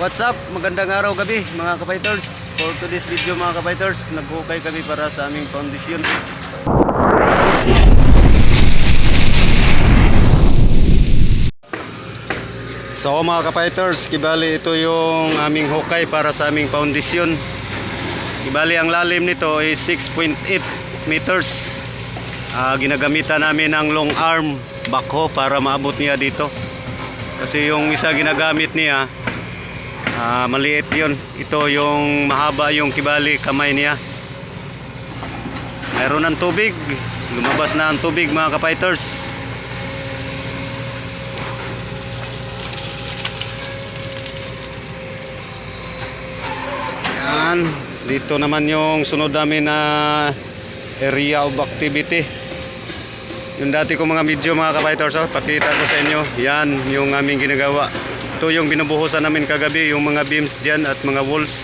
What's up? Magandang araw gabi mga kapiters. For today's video mga kapiters, naghukay kami para sa aming foundation. So mga kapiters, kibali ito yung aming hukay para sa aming foundation. Kibali ang lalim nito is 6.8 meters. Ah, ginagamitan namin ng long arm backhoe para maabot niya dito. Kasi yung isa ginagamit niya, Ah, maliit yun. Ito yung mahaba yung kibali kamay niya. Meron ng tubig. Lumabas na ang tubig mga kapiters. Yan. Dito naman yung sunod namin na area of activity. Yung dati ko mga video mga kapiters, oh, pakita ko sa inyo. Yan yung aming ginagawa. Ito yung binubuhusan namin kagabi, yung mga beams dyan at mga walls.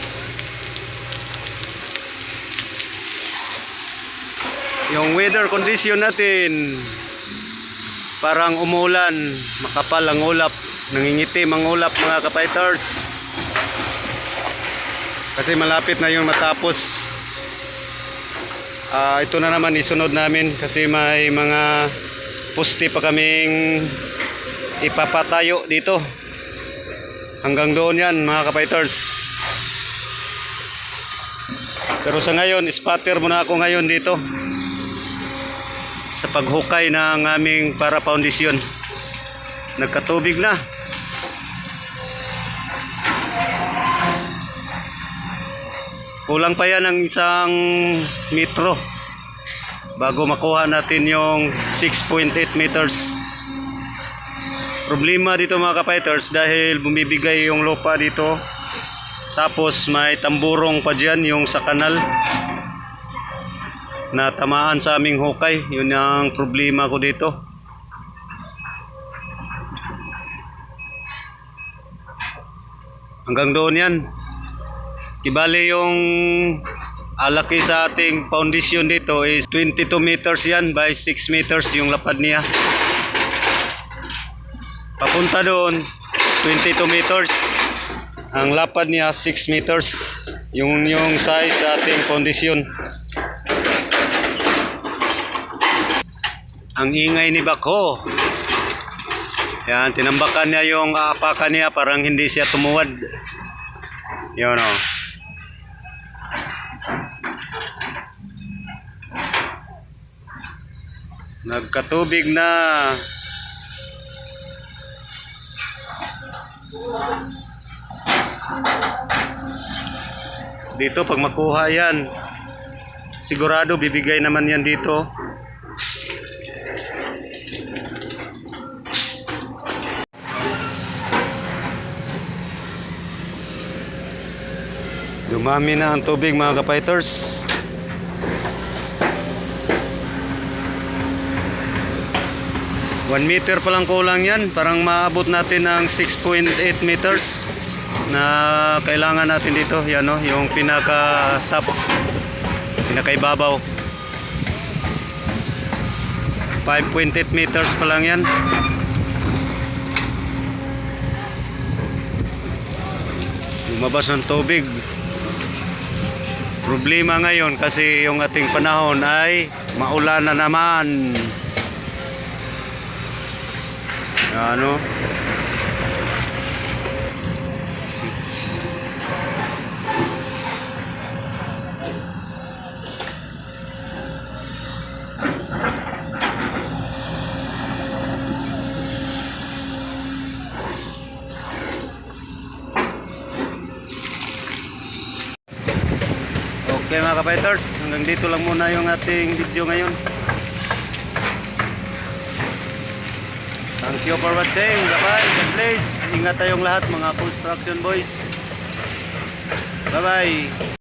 Yung weather condition natin, parang umulan, makapal ang ulap, nangingitim ang ulap mga kapiters. Kasi malapit na yung matapos. Ah, ito na naman isunod namin kasi may mga poste pa kaming ipapatayo dito. Hanggang doon yan mga kapiters. Pero sa ngayon, spatter muna ako ngayon dito. Sa paghukay ng aming para foundation. Nagkatubig na. Kulang pa yan ng isang metro bago makuha natin yung 6.8 meters. Problema dito mga kapiters dahil bumibigay yung lupa dito. Tapos may tamburong pa dyan yung sa kanal na tamaan sa aming hukay. Yun ang problema ko dito. Hanggang doon yan. Kibali yung alaki sa ating foundation dito is 22 meters yan by 6 meters yung lapad niya. Papunta doon, 22 meters. Ang lapad niya, 6 meters. Yung, yung size sa ating foundation. Ang ingay ni Bako. Yan, tinambakan niya yung aapakan niya parang hindi siya tumuwad. Yun o. Nagkatubig na. Dito pag makuha yan, sigurado bibigay naman yan dito. Dumami na ang tubig mga kapighters. 1 meter pa lang kulang yan. Parang maabot natin ng 6.8 meters na kailangan natin dito. Yan no? Yung pinaka top pinakaibabaw. 5.8 meters pa lang yan. Lumabas ng tubig. Problema ngayon kasi yung ating panahon ay maulan na naman. Ano? Okay mga kapiters, hanggang dito lang muna yung ating video ngayon. Thank you for watching. Bye-bye. God bless. Ingat tayong lahat mga construction boys. Bye-bye.